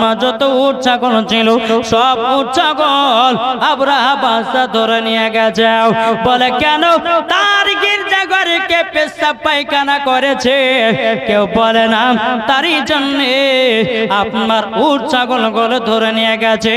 মা যত উট ছাগল ছিল, সব উট আবরা বাদশা ধরে নিয়ে গেছে। বলে, কেন তার কে পেশাব পায়খানা করেছে। কেউ বলে না, তারই জন্য আপনার উট ছাগলগুলো ধরে নিয়ে গেছে।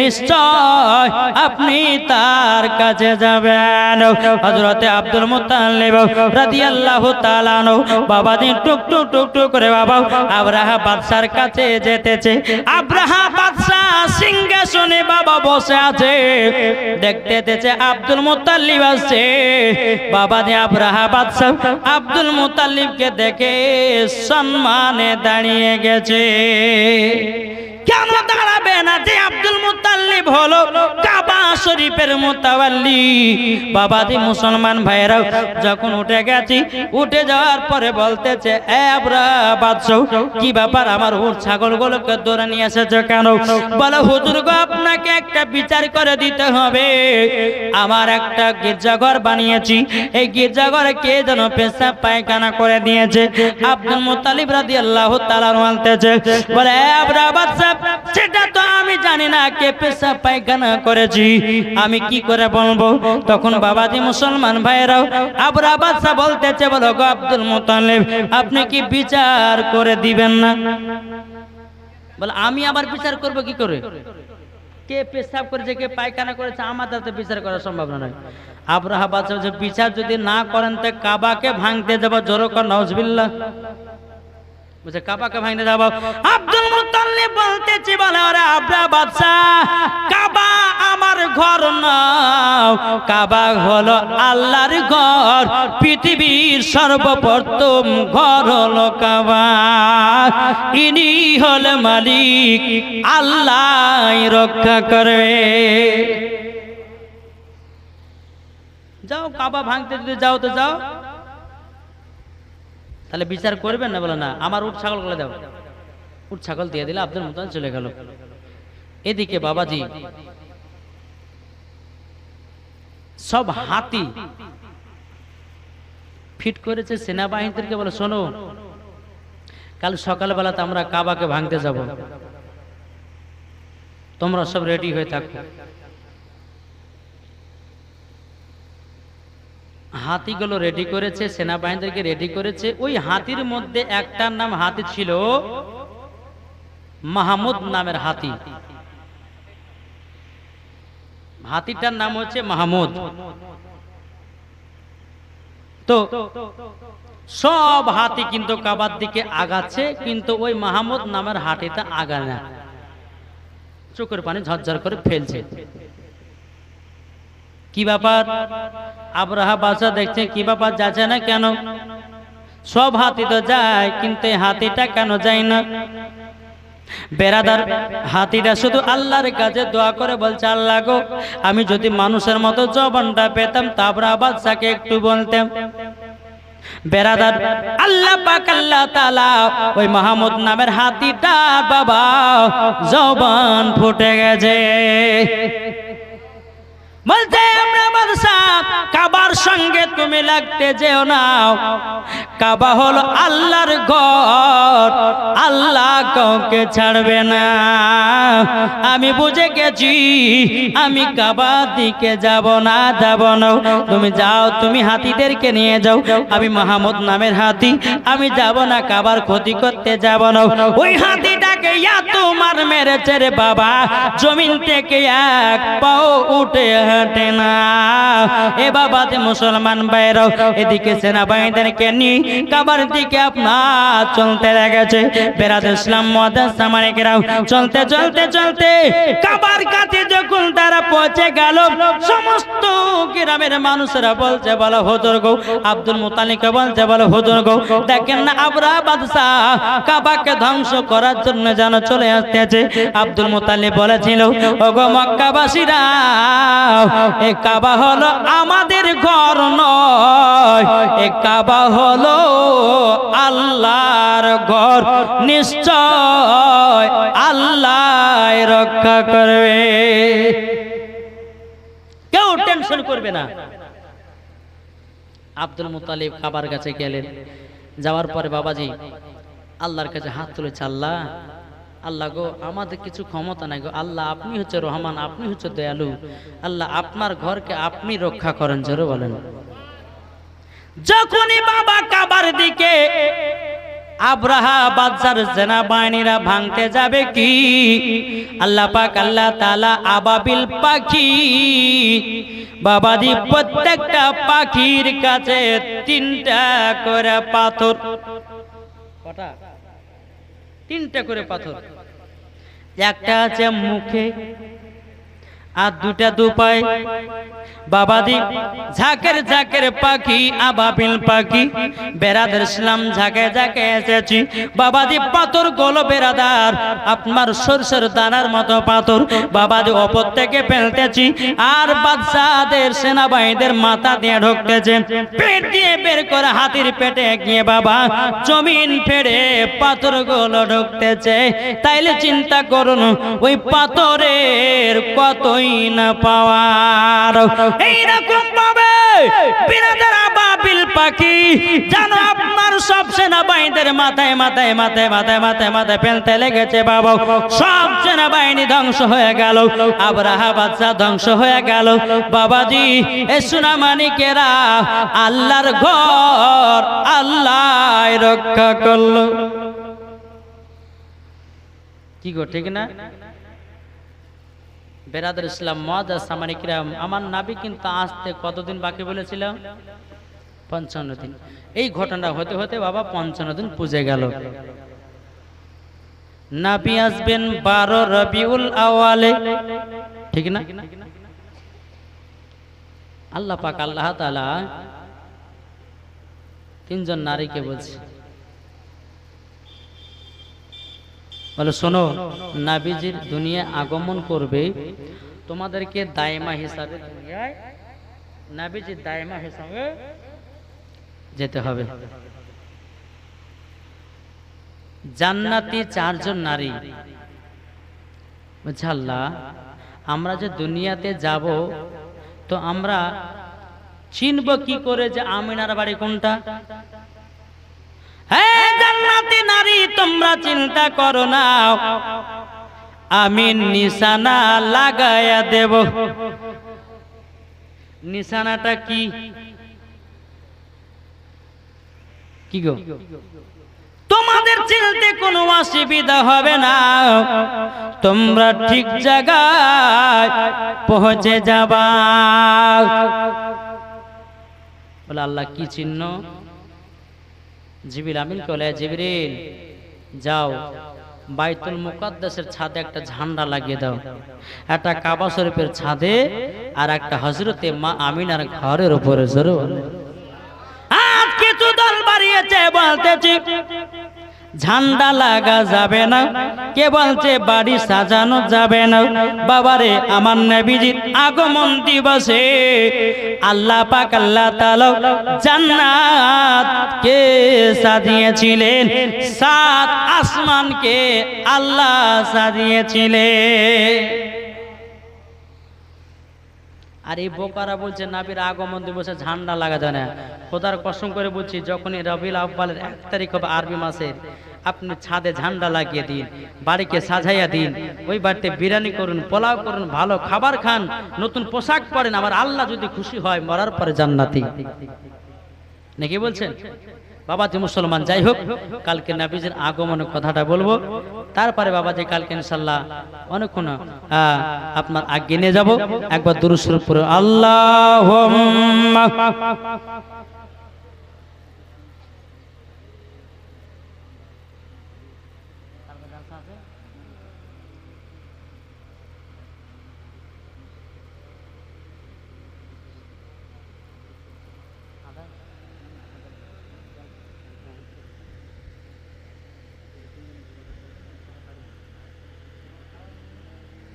নিশ্চয় আপনি তার কাছে যাবেন। হযরতে আব্দুল মুত্তালিব রাদিয়াল্লাহু তাআলা আনহু, বাবা দিন টুক টুক টুক টুক করে বাবা, আব্রাহা বাদশার কাছে যেতেছে। আব্রাহা বাদশাহ সিংহাসনে বাবা বসে আছে। দেখতে দেখতে আব্দুল মুত্তালিব আসছে। বাবা দিয়ে আব্রাহা আব্দুল মুতালিবকে দেখে সম্মানে দাঁড়িয়ে গেছে। কেন দাঁড়াবে না যে আব্দুল মুতাল্লিব হলো? শরীফের মুতাওয়াল্লি বাবা দি মুসলমান ভাইরাও যখন উঠে গেছি, উঠে যাওয়ার পরে বলতেছে কি ব্যাপার? আমার উট ছাগলগুলোকে ধরে নিয়ে এসেছ কেন? বলে, হুজুর গো, আপনাকে একটা বিচার করে দিতে হবে। আমার একটা গির্জাঘর বানিয়েছি। এই গির্জাঘরে কে যেন পেশাব পায়খানা করে দিয়েছে? আব্দুল মুতালিব রাদিয়াল্লাহু তাআলা বলতেছে, বলে, এ আবরা বাদশাহ, সেটা তো আমি জানি না কে পেশাব পায়খানা করেছি। আমি কি করে বলব? তখন বাবাজি মুসলমান ভাইরাও আবরা বাদশাহ বলতেছে, বলো গো আব্দুল মুতালিব, আপনি কি বিচার করে দিবেন না? বলে, আমি আবার বিচার করব কি করে? কে পেশাব করেছে, কে পায়খানা করেছে, আমার তাতে বিচার করা সম্ভব নয় আব্রাহা বাদশাহ বিচার যদি না করেন, তো কাবাকে ভাঙতে যাব, জোর কর নজবিল্লা বলছে, কাবাকে ভাঙতে যাব। আব্দুল মুতাল্লিব বলতেছি, বলে ওরে আব্রা বাদশাহ, কাবা আমার ঘর নাও। কাবা হলো আল্লাহর ঘর, পৃথিবীর সর্বপ্রথম ঘর হলো কাবা। ইনি হল মালিক, আল্লাহ রক্ষা করে যাও, কাবা ভাঙতে যদি যাও তো যাও। তাহলে বিচার করবেন না বলে না, আমার উট ছাগল করে দাও। উট ছাগল দিয়ে দিলে আব্দুল মুতাল চলে গেল। এদিকে বাবাজি, সব হাতি ফিট করেছে, সেনাবাহিনীদেরকে বলে, শোনো, কাল সকালবেলাতে আমরা কাবাকে ভাঙতে যাব। তোমরা সব রেডি হয়ে থাকো। হাতিগুলো রেডি করেছে, সেনাবাহিনীদেরকে রেডি করেছে। ওই হাতির মধ্যে একটার নাম হাতি ছিল মাহমুদ নামের হাতি। হাতিটার নাম হচ্ছে মাহমুদ। তো সব হাতি কিন্তু কাবার দিকে আগাচ্ছে, কিন্তু ওই মাহমুদ নামের হাতিটা আগায় না। চোখের পানি ঝরঝর করে ফেলছে। কি ব্যাপার? আবরাহা বাসা দেখছে কি ব্যাপার, যাচ্ছে না কেন? সব হাতি তো যায়, কিন্তু হাতিটা কেন যায় না? বেরাদার, হাতিটা শুধু আল্লাহর কাছে দোয়া করে বলছে, আল্লাহ গো, আমি যদি মানুষের মতো জবানটা পেতাম তারপর বাদশাকে একটু বলতাম বেরাদার, আল্লাহ পাক, আল্লাহ তাআলা, ওই মাহমুদ নামের হাতিটা বাবা, জবান ফুটে গেছে। বলতে আমরা কাবার সঙ্গে তুমি লাগতে যেও না। কাবা হলো আল্লাহর ঘর, আল্লাহ কাউকে ছাড়বে না। আমি বুঝে গেছি, আমি কাবা দিকে যাব না যাব না। তুমি যাও, তুমি হাতিদেরকে নিয়ে যাও। আমি মাহমুদ নামের হাতি, আমি যাব না, কাবার ক্ষতি করতে যাব না। ওই হাতিটাকে ইয়া তোমার মেরেছে রে বাবা, জমিন থেকে এক পাও উঠে হাঁটে না। এ বাবাতে মুসলমান বাইরাও এদিকে সেনাবাহিনীদেরকে নিয়ে কাবার দিকে আপনার চলতে লেগেছে। বেরাদ ইসলাম মদাস সামানিকেরাও চলতে চলতে চলতে কাবার কাছে যখন তারা পৌঁছে গেল, সমস্ত গ্রামের মানুষেরা বলছে, বলো হুজুর গো, আব্দুল মুতালিকে বলছে, বলো হুজুর গো, দেখেন না আবরা বাদশাহ কাবাকে ধ্বংস করার জন্য যেন চলে আসতেছে। আব্দুল মুতালিব বলেছিল, ওগো মক্কাবাসীরা, এ কাবা হলো আমাদের ঘর নয়। এ কাবা হলো আল্লাহর ঘর। নিশ্চয় আল্লাহ রক্ষা করবে। কেউ টেনশন করবে না। আব্দুল মুতালিব কাবার কাছে গেলেন। যাওয়ার পরে বাবাজি আল্লাহর কাছে হাত তুলেছে, আল্লাহ আল্লাহ গো, আমাদের কিছু ক্ষমতা নাই গো। আল্লাহ, আপনি হচ্ছে রহমান, আপনি হচ্ছে দয়ালু। আল্লাহ, আপনার ঘরকে আপনি রক্ষা করেন, জোরে বলেন। যখনই বাবা কাবার দিকে আব্রাহা বাদশার সেনা বাহিনীরা ভাঙতে যাবে কি? আল্লাহ পাক, আল্লাহ তালা আবাবিল পাখি, বাবাজি প্রত্যেকটা পাখির কাছে তিনটা করে পাথর। কটা? তিনটা করে পাথর। একটা আছে মুখে আর দুটা দুপায় বাবাদি ঝাঁকের ঝাঁকের পাখি আবাবিল পাখি বেরাদার ইসলাম ঝাঁকে ঝাঁকে এসেছি। বাবাদি পাথর গোল বেরাদার আপনার সরষের দানার মতো পাথর। বাবাদি অপর থেকে ফেলতেছি, আর বাদশাদের সেনাবাহিনীদের মাথা দিয়ে ঢুকতেছে। পেট দিয়ে বের করে হাতির পেটে গিয়ে বাবা, জমিন ফেড়ে পাথরগুলো ঢুকতেছে। তাইলে চিন্তা করুন, ওই পাথরের কতই না পাওয়ার। এইরকম ভাবে বিরাদের আবাবিল পাখি, জানো আপনার সব সেনাবাহিনীদের মাথায় মাথায় মাথায় মাথায় মাথায় মাথায় ফেলতে লেগেছে বাবা। সব সেনাবাহিনী ধ্বংস হয়ে গেল আবরাহা বাদশা ধ্বংস হয়ে গেল। বাবাজি, এ সুনামানিকেরা আল্লাহর ঘর আল্লাহ রক্ষা করল। কি গো, ঠিক না? বেরাদুল ইসলাম মহাদাস সামানিকরাম আমার নাবি কিন্তু আসতে কতদিন বাকি বলেছিলাম? পঞ্চান্ন দিন। এই ঘটনা হতে হতে বাবা পঞ্চান্ন দিন পুজে গেল। নাবি আসবেন বারো রবিউল আওয়ালে। ঠিক না? আল্লাহ পাক আল্লাহ তিনজন নারীকে বলছে বলে, শোনো, নাবিজির দুনিয়া আগমন করবে। তোমাদেরকে দায়মা হিসাবে নাবিজির দায়মা হিসাবে যেতে হবে। জান্নাতি চারজন নারী। আল্লাহ, আমরা যে দুনিয়াতে যাব, তো আমরা চিনব কি করে যে আমিনার বাড়ি কোনটা? হ্যাঁ জান্নাতি নারী, তোমরা চিন্তা করো না। আমি নিশানা লাগায়া দেব। নিশানাটা কি? কি গো? তোমাদের চিনতে কোনো অসুবিধা হবে না। তোমরা ঠিক জায়গায় পৌঁছে যাবা। বলে, আল্লাহ কি চিহ্ন? জিবিল আমিন কলে জিবরিল যাও। বাইতুল মুকাদ্দাসের ছাদে একটা ঝান্ডা লাগিয়ে দাও। একটা কাবা শরীফের ছাদে আর একটা হজরতে মা আমিনার ঘরের উপরে জোরে বলে। তো দল বাড়িয়েছে বলতেছি ঝান্ডা লাগা যাবে না। কে বলছে বাড়ি সাজানো যাবে না? বাবারে, আমার নবীজির আগমন দিবসে আল্লাহ পাক, আল্লাহ তাআলা জান্নাত কে সাজিয়েছিলেন? সাত আসমানকে আল্লাহ সাজিয়েছিলেন। আর এই বোকারা বলছে, নাবির আগমন দিবসে ঝান্ডা লাগা যায় না। খোদার কসম করে বলছি, যখনই রবিল আব্বালের এক তারিখ হবে আরবি মাসের আপনি ছাদে ঝান্ডা লাগিয়ে দিন, বাড়িকে সাজাইয়া দিন, ওই বাড়িতে বিরিয়ানি করুন, পোলাও করুন, ভালো খাবার খান, নতুন পোশাক পরেন, আমার আল্লাহ যদি খুশি হয়, মরার পরে জান্নাতি। নাকি বলছেন? বাবাজি মুসলমান, যাই হোক, কালকে নাবিজের আগমনের কথাটা বলব। তারপরে বাবা যে কালকে ইনশাল্লাহ অনেকক্ষণ আপনার আগে নিয়ে যাব। একবার দুরুসুর আল্লাহ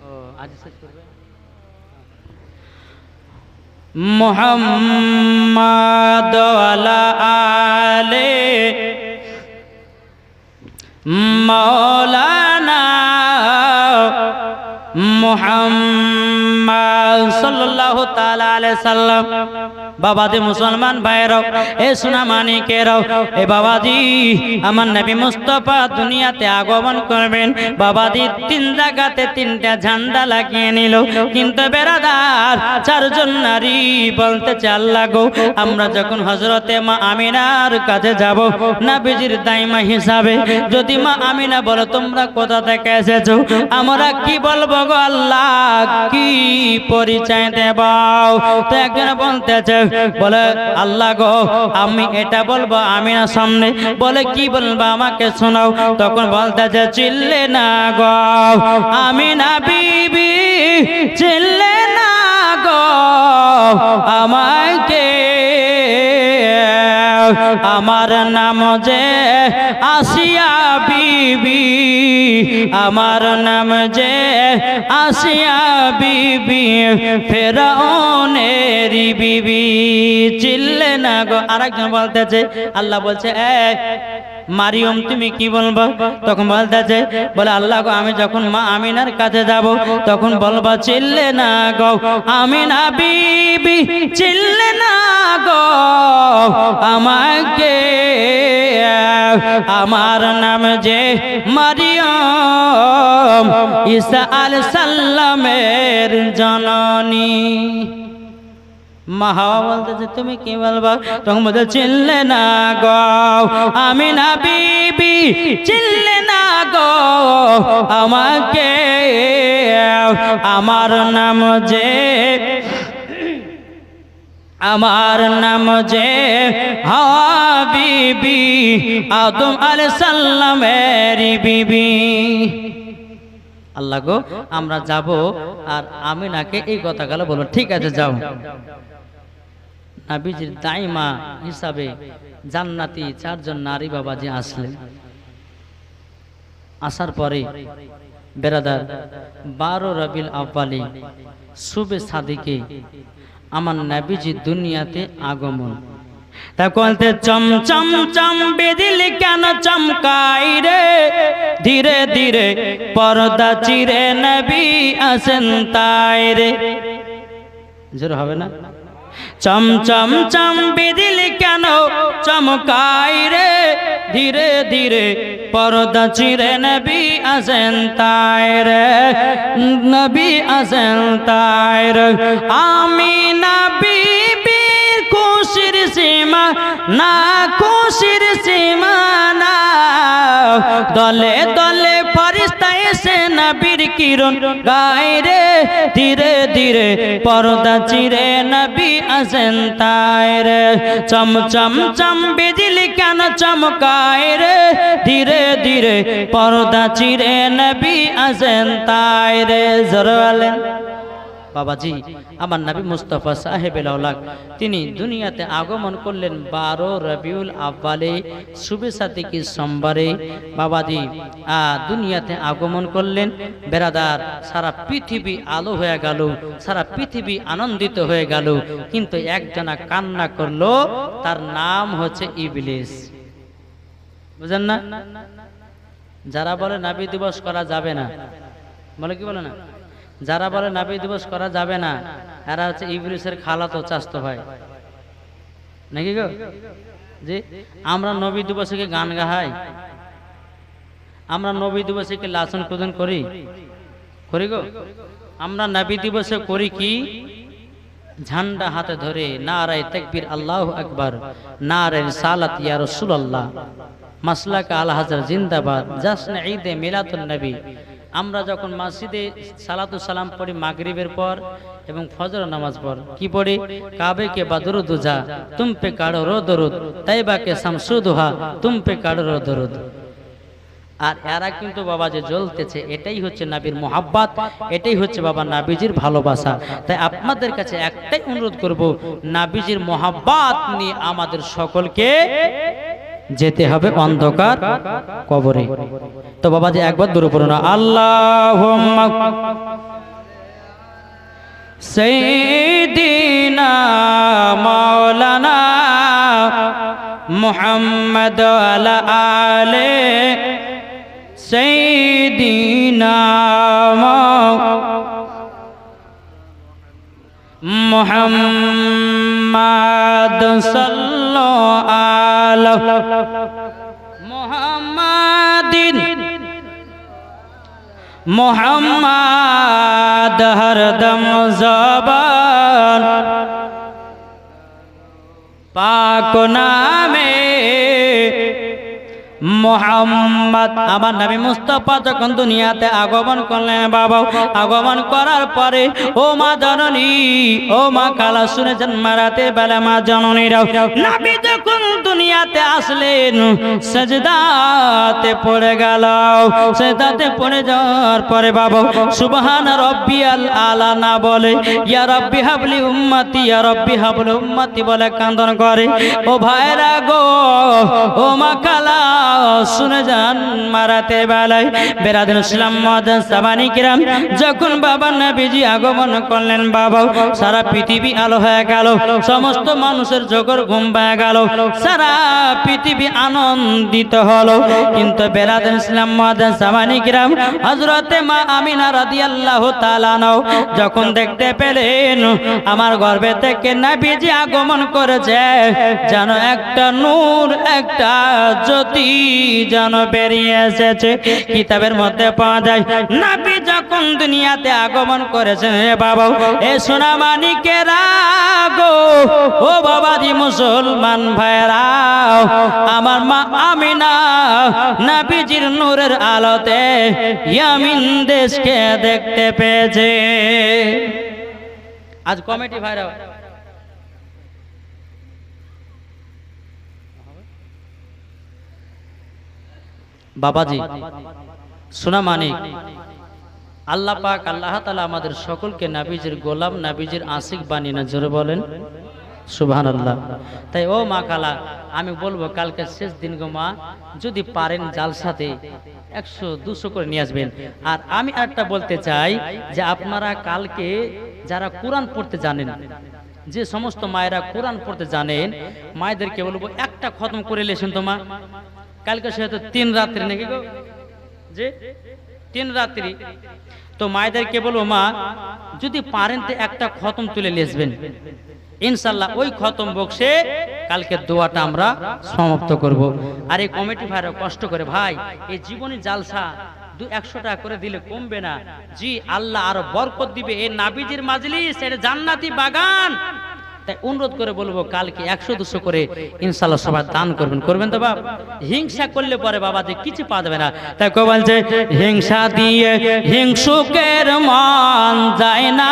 ও আজ শেষ করবে মোহাম্মদ আলা মৌলানা মোহাম্মদ সাল্লাল্লাহু তাআলা আলাইহি সাল্লাম বাবাজি মুসলমান ভাইরাও এ সোনা মানিকেরাও এ বাবাজি আমার নবী মুস্তফা দুনিয়াতে আগমন করবেন। বাবাজি তিন জায়গাতে তিনটা ঝান্ডা লাগিয়ে নিল। কিন্তু বেড়াদার চারজন নারী বলতে চাল লাগো আমরা যখন হজরতে মা আমিনার কাছে যাব, নাবিজির দাইমা হিসাবে, যদি মা আমিনা বলো, তোমরা কোথা থেকে এসেছ? আমরা কি বলব গো আল্লাহ? কি পরিচয় দেবাও? তো একজন বলতেছে বলে, আল্লাহ গো, আমি এটা বলব আমি না সামনে। বলে, কি বলব আমাকে শোনাও। তখন বলতে যে, চিল্লে না গো আমি না বিবি, চিল্লে না গো আমাকে আমার নাম যে আসিয়া বিবি, আমার নাম যে আসিয়া বিবি, ফেরাউনেরি বিবি। চিল্লে না গো, আরেকজন বলতেছে, আল্লাহ বলছে, এ মারিয়ম, তুমি কি বলব? তখন বলতেছে বলে, আল্লাহ গো, আমি যখন মা আমিনার কাছে যাব, তখন বলবা, চিল্লে না গো, আমিনা বিবি, চিল্লে না গো, আমাকে, আমার নাম যে মারিয়ম, ঈসা আল সাল্লামের জননী। মা হাওয়া বলতেছে, তুমি কি বলবা? তখন বলতে চিনলে না গো, আমি না বিবি, চিনলে না গো, আমাকে আমার নাম যে, আমার নাম যে হাওয়া বিবি, আদম আল সাল্লামের বিবি। আল্লাহ গো, আমরা যাব আর আমিনাকে এই কথাগুলো বলব। ঠিক আছে, যাও। নাবিজির দাইমা হিসাবে জান্নাতি চারজন নারী বাবাজি আসলেন। আসার পরে বেরাদার, বারো রবিল আব্বালি শুভে সাদিকে আমার নাবিজি দুনিয়াতে আগমন। তা চম চম চম বেদিল কেন চমকাই রে? ধীরে ধীরে পর্দা চিরে নবী আসেন তাই রে। জোর হবে না? চম চম বিদিল কেন? চমকাই রে, ধীরে ধীরে পর্দা চিরে নবী আসেন তাই রে, নবী আসেন তাই রে। আমি নবী খুশির সীমা, না খুশির সীমা না দলে দলে ফরিস্তা এসে নবীর কিরণ গায় রে। ধীরে ধীরে পর্দা চিরে নবী আসেন তাই রে। চম চম চম বিজলি কেন চমকায় রে। ধীরে ধীরে পর্দা চিরে নবী আসেন তাই রে। জোরওয়ালেন বাবাজি, আমার নবী মুস্তফা সাহেব তিনি দুনিয়াতে আগমন করলেন বারো রবিউল আব্বালে শুভে সাথে কি সোমবারে। বাবাজি দুনিয়াতে আগমন করলেন। বেরাদার, সারা পৃথিবী আলো হয়ে গেল, সারা পৃথিবী আনন্দিত হয়ে গেল, কিন্তু একজনা কান্না করল, তার নাম হচ্ছে ইবলিস। বুঝেন না? যারা বলে নাবি দিবস করা যাবে না, বলে কি বলে না? যারা বলে নাবি দিবস করা যাবে না, এরা হচ্ছে ইবলিসের খালাতো চাস্ত হয় নাকি গো? জি, আমরা নবী দিবসে কি গান গাহাই? আমরা নবী দিবসে কি কুদন করি? করি গো। আমরা নবী দিবসে করি কি? ঝান্ডা হাতে ধরে নারায় তেকবীর আল্লাহ আকবার, নারায় সালাত ইয়া রাসূলুল্লাহ। মাসলাকা আল হাজার জিন্দাবাদ জাসনে ঈদে মিলাদুন নবী। আমরা যখন মসজিদে সালাতু সালাম পড়ি মাগরিবের পর এবং ফজর নামাজ পর কি পড়ি? কাবে কে বাদরু দুজা তুম পে কাড়ো রো দরুদ, তাইবা কে শামসুদুহা, তুম পে কাড়ো রো দরুদ। আর এরা কিন্তু বাবা যে জ্বলতেছে, এটাই হচ্ছে নাবির মোহাব্বাত, এটাই হচ্ছে বাবা নাবিজির ভালোবাসা। তাই আপনাদের কাছে একটাই অনুরোধ করব, নাবিজির মোহাব্বাত নিয়ে আমাদের সকলকে যেতে হবে অন্ধকার কবরে। তো বাবা যে একবার দূরে পড়ো না আল্লাহ মৌলানা মোহাম্মদ আলে সৈদিনা মোহাম্মদ সাল্লু মুহাম্মাদিন, মোহাম্মদ হরদম জবান, পাক নামে মোহাম্মদ। আমার নবী মুস্তফা যখন দুনিয়াতে আগমন করলেন, বাবা, আগমন করার পরে, ও মা জননী, ও মা কালা শুনেছেন মারাতে বেলা মা জননীরাও নবী যখন দুনিয়াতে আসলেন, সজদাতে পড়ে গেল। সজদাতে পড়ে যাওয়ার পরে বাবা, সুবহান রব্বিয়াল আলা না বলে, ইয়া রব্বি হাবলি উম্মতি, ইয়া রব্বি হাবলি উম্মতি বলে কান্দন করে। ও ভাইরা গো, ও মা কালা শুনে যান মারাতে বেলায়। বেরাদিন ইসলাম মহাদান সাবানি কিরাম, যখন বাবা নবীজি আগমন করলেন বাবা, সারা পৃথিবী আলো হয়ে গেল, সমস্ত মানুষের জগর ঘুম পেয়ে গেল। সারা পৃথিবী আনন্দিত হলো। কিন্তু বেরাদিন ইসলাম, মহাদান সাবানি কিরাম হজরতে মা আমিনা রাদিয়াল্লাহু তাআলা নাও যখন দেখতে পেলেন, আমার গর্ভে থেকে নবীজি আগমন করেছে, যেন একটা নূর, একটা জ্যোতি যেন বেরিয়ে এসেছে। কিতাবের মধ্যে পাওয়া যায়, নবী যখন দুনিয়াতে আগমন করেছেন রে বাবা, এ সোনা মানিকেরা গো, ও বাবাজি মুসলমান ভাইরা আমার মা আমিনা নবীজির নূরের আলোতে ইয়ামিন দেশকে দেখতে পেয়েছে। আজ কমিটি ভাইরা, বাবাজি, সোনা মানিক, আল্লাহ পাক, আল্লাহ তালা আমাদের সকলকে নাবিজের গোলাম, নাবিজের আশিক বানিয়ে না জোরে বলেন। সুবহান আল্লাহ তাই ও মা কালা, আমি বলব কালকে শেষ দিন গো মা, যদি পারেন জালসাতে একশো, দুশো করে নিয়ে আসবেন। আর আমি একটা বলতে চাই যে আপনারা কালকে যারা কোরআন পড়তে জানেন, যে সমস্ত মায়েরা কোরআন পড়তে জানেন, মায়েদেরকে বলব একটা খতম করে লেছেন তো মা। কালকে সে হয়তো তিন রাত্রি নাকি গো? যে তিন রাত্রি। তো মায়েদেরকে বলব মা, যদি পারেন তো একটা খতম তুলে লেসবেন ইনশাল্লাহ ওই খতম বক্সে কালকে দোয়াটা আমরা সমাপ্ত করব। আর এই কমিটি ভাইরা কষ্ট করে, ভাই, এই জীবনী জালসা দু একশো টাকা করে দিলে কমবে না। জি, আল্লাহ আরও বরকত দিবে। এই নাবিজির মাজলিস, এটা জান্নাতি বাগান। তাই অনুরোধ করে বলব, কালকে একশো দুশো করে ইনশাল্লাহ সবাই দান করবেন। করবেন তো, বাপ? হিংসা করলে পরে বাবা যে কিছু পাওয়া যাবে না। তাই কেউ বলছে, হিংসা দিয়ে হিংসুকের মন যায় না,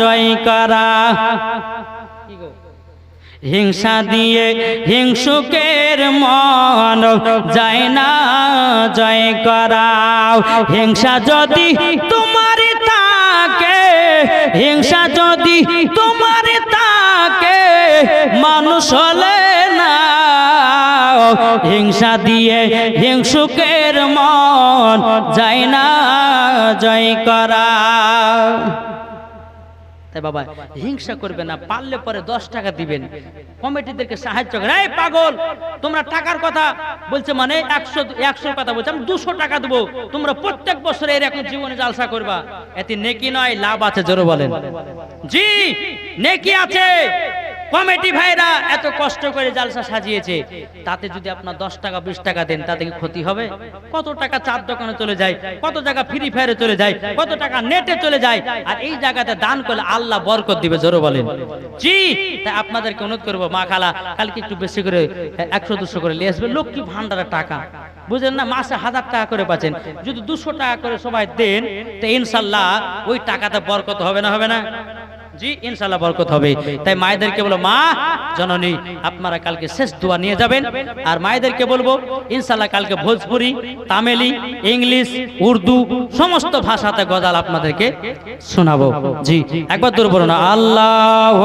জয় করা। কি? হিংসা দিয়ে হিংসুকের মন যায় না, জয় করাও। হিংসা যদি তোমার তাকে হিংসা যদি তোমার তাকে মানুষ হলে না। হিংসা দিয়ে হিংসুকের মন যায় না, জয় করা তাই বাবা, হিংসা করবে না, পারলে পরে দশ টাকা দিবেন। কমিটিদেরকে সাহায্য করে এই পাগল, তোমরা টাকার কথা বলছে মানে একশো, একশোর কথা বলছে। আমি দুশো টাকা দেবো। তোমরা প্রত্যেক বছরে এরকম জীবনে জালসা করবা, এতে নেকি নয়, লাভ আছে, জোরে বলেন। জি, নেকি আছে। কমিটি ভাইরা এত কষ্ট করে জালসা সাজিয়েছে, তাতে যদি আপনার দশ টাকা, বিশ টাকা দেন, তাতে কি ক্ষতি হবে? কত টাকা চার দোকানে চলে যায়, কত টাকা ফ্রি ফায়ারে চলে যায়, কত টাকা নেটে চলে যায়, আর এই জায়গাতে দান করলে আল্লাহ বরকত দিবে, জোরে বলেন। জি, তাই আপনাদেরকে অনুরোধ করব, মা খালা, কালকে একটু বেশি করে, একশো, দুশো করে নিয়ে আসবে, লক্ষ্মী ভান্ডারের টাকা। বুঝলেন না, মাসে হাজার টাকা করে পাচ্ছেন, যদি দুশো টাকা করে সবাই দেন, তো ইনশাল্লাহ ওই টাকাতে বরকত হবে না হবে না? ইনশাল্লাহ বরকত হবে। তাই মায়েদেরকে বলো, মা, জননী, আপনারা কালকে শেষ দোয়া নিয়ে যাবেন। আর মায়েদেরকে বলব ইনশাল্লাহ কালকে ভোজপুরি, তামিলি, ইংলিশ, উর্দু, সমস্ত ভাষাতে গজাল আপনাদেরকে শোনাবো। জি, একবার দূর বলো না আল্লাহ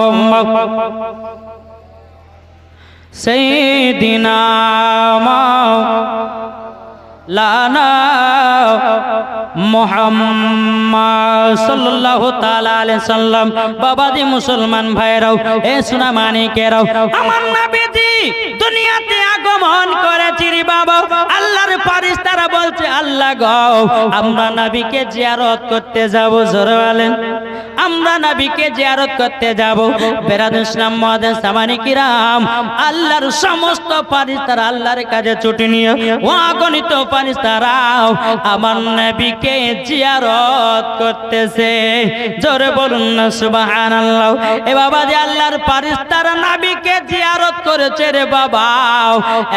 সেই দিনা লানা মোহাম্মদ সাল্লাল্লাহু তাআলা আলাইহি সাল্লাম, বাবাজি মুসলমান ভাইরাও, এ সোনা মানিকেরাও আমার নবীজি দুনিয়াতে আগমন করেছি রে বাবা, আল্লাহর ফেরেশতারা বলছে, আল্লাহ গো, আমরা নবীকে জিয়ারত করতে যাব, জোরে বলেন। আমরা নবীকে জিয়ারত করতে যাব। বেরাদ ইসলাম মহাদেব সামানি কিরাম। আল্লাহর সমস্ত ফারিস্তারা আল্লাহর কাজে ছুটি নিয়ে ও আগণিত ফারিস্তারাও আমার নবীকে জিয়ারত করতেছে। জোরে বলুন না, সুবহানাল্লাহ। এ বাবা যে আল্লাহর ফারিস্তারা নবীকে জিয়ারত করেছে রে বাবা।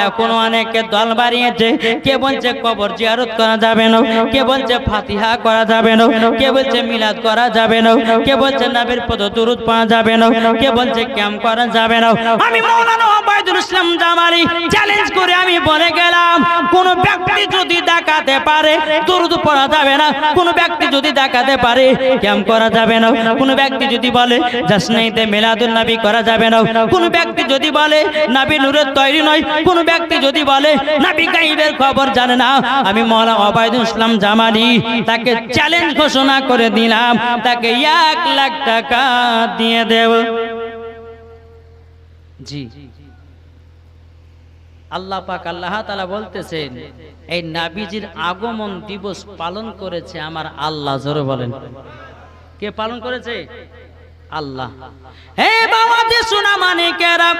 এখন অনেকে দল বাড়িয়েছে। কে বলছে কবর জিয়ারত করা যাবে না? কে বলছে ফাতিহা করা যাবে না? কে বলছে মিলাদ করা যাবে না? কে বলছে নবীর পদ দুরুদ পাওয়া যাবে না? কে বলছে ক্যাম্প করা যাবে না? আমি মাওলানা ওবায়দুল ইসলাম জামালি চ্যালেঞ্জ করে আমি বলে গেলাম, কোন ব্যক্তি যদি দেখাতে পারে দুরুদ পড়া যাবে না, কোন ব্যক্তি যদি দেখাতে পারে ক্যাম্প করা যাবে না, কোন ব্যক্তি যদি বলে জাসনাইতে মিলাদুল নবী করা যাবে না, কোন ব্যক্তি যদি বলে নবী নূরের তৈরি নয়, কোন ব্যক্তি যদি বলে নবী গাইবের খবর জানে না, আমি মৌলা ওবায়দুল ইসলাম জামালি তাকে চ্যালেঞ্জ ঘোষণা করে দিলাম, তাকে এক লাখ টাকা দিয়ে দেব। জি। আল্লাহ পাক আল্লাহ তালা বলতেছেন, এই নাবিজির আগমন দিবস পালন করেছে আমার আল্লাহ, জোরে বলেন। কে পালন করেছে? আল্লাহ। হে বাবাজি সোনা মানিকেরা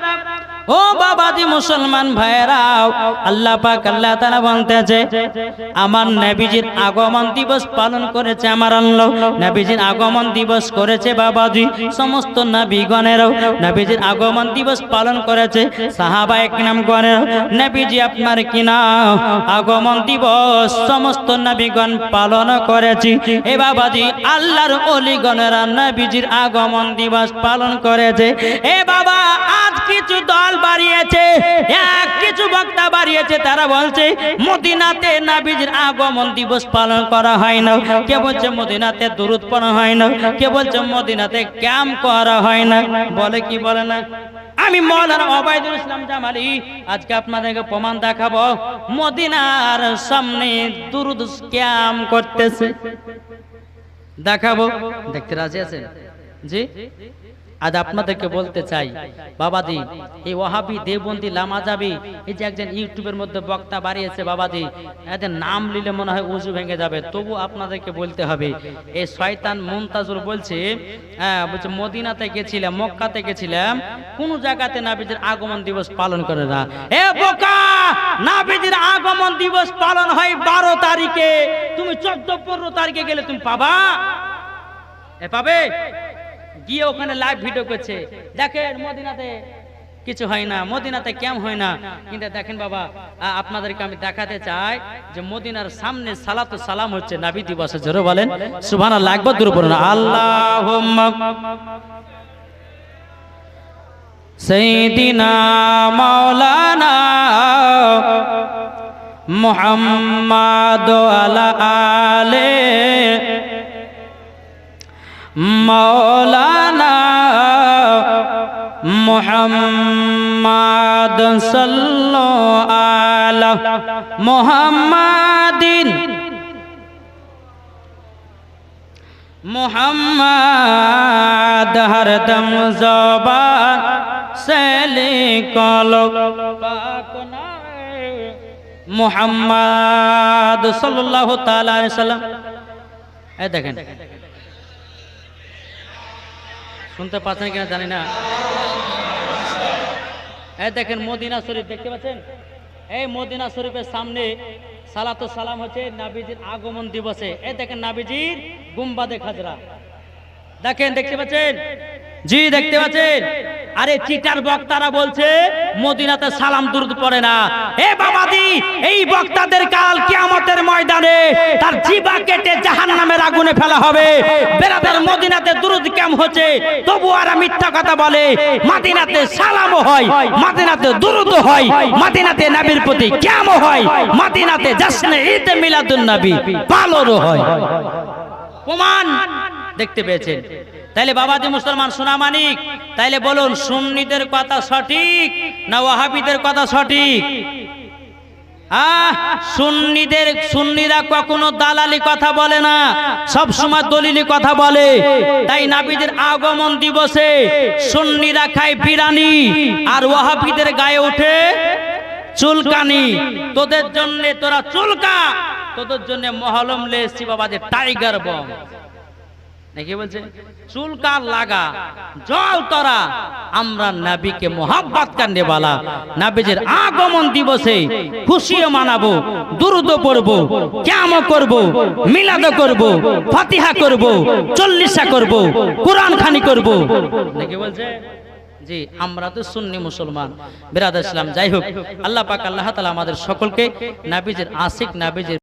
ও বাবাজি, মুসলমান ভাইরাও আল্লাহ পাক আল্লাহ তাআলা বলতেছে, আমার নবীজির আগমন দিবস পালন করেছে আমার আল্লাহ। নবীজির আগমন দিবস করেছে বাবাজি, সমস্ত নবীগণেরও। নবীজির আগমন দিবস পালন করেছে সাহাবা একনাম গণের নবীজি, আপনার কি কিনা আগমন দিবস সমস্ত নবীগণ পালন করেছি। এ বাবা বাবাজি, আল্লাহর অলিগণেরা নবীজির আগমন দিবস পালন করেছে? এ বাবা, আজ কিছু দল বাড়িয়েছে কিছু বক্তা বাড়িয়েছে, তারা বলছে, মদিনাতে নাবিজের আগমন দিবস পালন করা হয় না। কে বলছে, মদিনাতে দুরুদ পড়া হয় না? কে বলছে, মদিনাতে ক্যাম্প করা হয় না? বলে কি বলে না? আমি মৌলানা ওবায়দুল ইসলাম জামালি, আজকে আপনাদেরকে প্রমাণ দেখাবো। মদিনার সামনে দুরুদ ক্যাম্প করতেছে। দেখাবো। দেখতে রাজি আছেন? জি? আজ আপনাদেরকে বলতে চাই, বাবাজি, এই ওহাবি দেবন্দি লামাজাবি, এই যে একজন ইউটিউবের মধ্যে বক্তা বাড়িয়েছে বাবাজি, এদের নাম নিলে মনে হয় উজু ভেঙে যাবে, তবু আপনাদেরকে বলতে হবে, এই শয়তান মুমতাজুর বলছে হ্যাঁ বলছে মদিনাতে গেছিলাম, মক্কাতে গেছিলাম, কোন জায়গাতে নাবিজের আগমন দিবস পালন করে না। এ বোকা! নাবিজের আগমন দিবস পালন হয় বারো তারিখে, তুমি চোদ্দ পনেরো তারিখে গেলে তুমি পাবা? এ পাবে? গিয়ে ওখানে লাইভ ভিডিও করছে। দেখেন, মদিনাতে কিছু হয় না, মদিনাতে কেম হয় না। কিন্তু দেখেন বাবা আপনাদেরকে আমি দেখাতে চাই যে মদিনার সামনে সালাত সালাম হচ্ছে নাবি দিবসে। জোরে বলেন, সুবহানাল্লাহ লাগবে দূর পড়ুন আল্লাহ সৈদিনা মাওলানা মুহাম্মাদ আলা আলে মৌলানা মোহাম্মদ সাল্লো আলা মোহাম্মদিন। মোহাম্মদ হরদম জবান সেলি কলো মোহাম্মদ সাল্লাল্লাহু তাআলা আলাইহি সাল্লাম। এই দেখেন। শুনতে পাচ্ছেন কিনা জানি না। এই দেখেন মদিনা শরীফ, দেখতে পাচ্ছেন? এই মদিনা শরীফের সামনে সালাত সালাম হচ্ছে নাবিজির আগমন দিবসে। এই দেখেন নাবিজির গুম্বাদে খাজরা। দেখেন, দেখতে পাচ্ছেন? জি, দেখতে পাচ্ছেন? আরে চিটার বক্তারা বলছে, মদিনাতে সালাম দুরুদ পড়ে না। এ বাবাদি এই বক্তাদের কাল কিয়ামতের ময়দানে তার জিবা কেটে জাহান্নামের আগুনে ফেলা হবে। বেরাদার মদিনাতে দুরুদ কেম হচ্ছে? তবু আর মিথ্যা কথা বলে, মাদিনাতে সালামও হয়, মাদিনাতে দুরুদ হয়, মাদিনাতে নবীর প্রতি কেমন হয়, মাদিনাতে জাসনে ঈদ মিলাদুন নবী পালনও হয়। প্রমাণ দেখতে পেয়েছেন। তাইলে বাবাজি মুসলমান সোনা মানিক, তাইলে বলুন সুন্নিদের কথা সঠিক না ওয়াহাবিদের কথা সঠিক? আহ, সুন্নিদের, সুন্নিরা কখনো দালালি কথা বলে না, সব সময় দলিলি কথা বলে। তাই নাবিদের আগমন দিবসে সুন্নিরা খায় বিরানি আর ওয়াহাবিদের গায়ে ওঠে চুলকানি। তোদের জন্য তোরা চুলকা, তোদের জন্য মহলম লে এসছি বাবাদের টাইগার বম। নাকি বলছে? চুল কার লাগা? জল তরা। আমরা নাবিকে কান্ডে বালা। নাবিজের আগমন দিবসে মানাবো দুরুদ পড়ব মিলাদ করব ফাতিহা করব, চল্লিশা করব, কোরআন খানি করব। নাকি বলছে? জি, আমরা তো সুন্নি মুসলমান। বিরাদ ইসলাম, যাই হোক, আল্লাহ পাক, আল্লাহ তাআলা আমাদের সকলকে নাবিজের আশিক, নাবিজের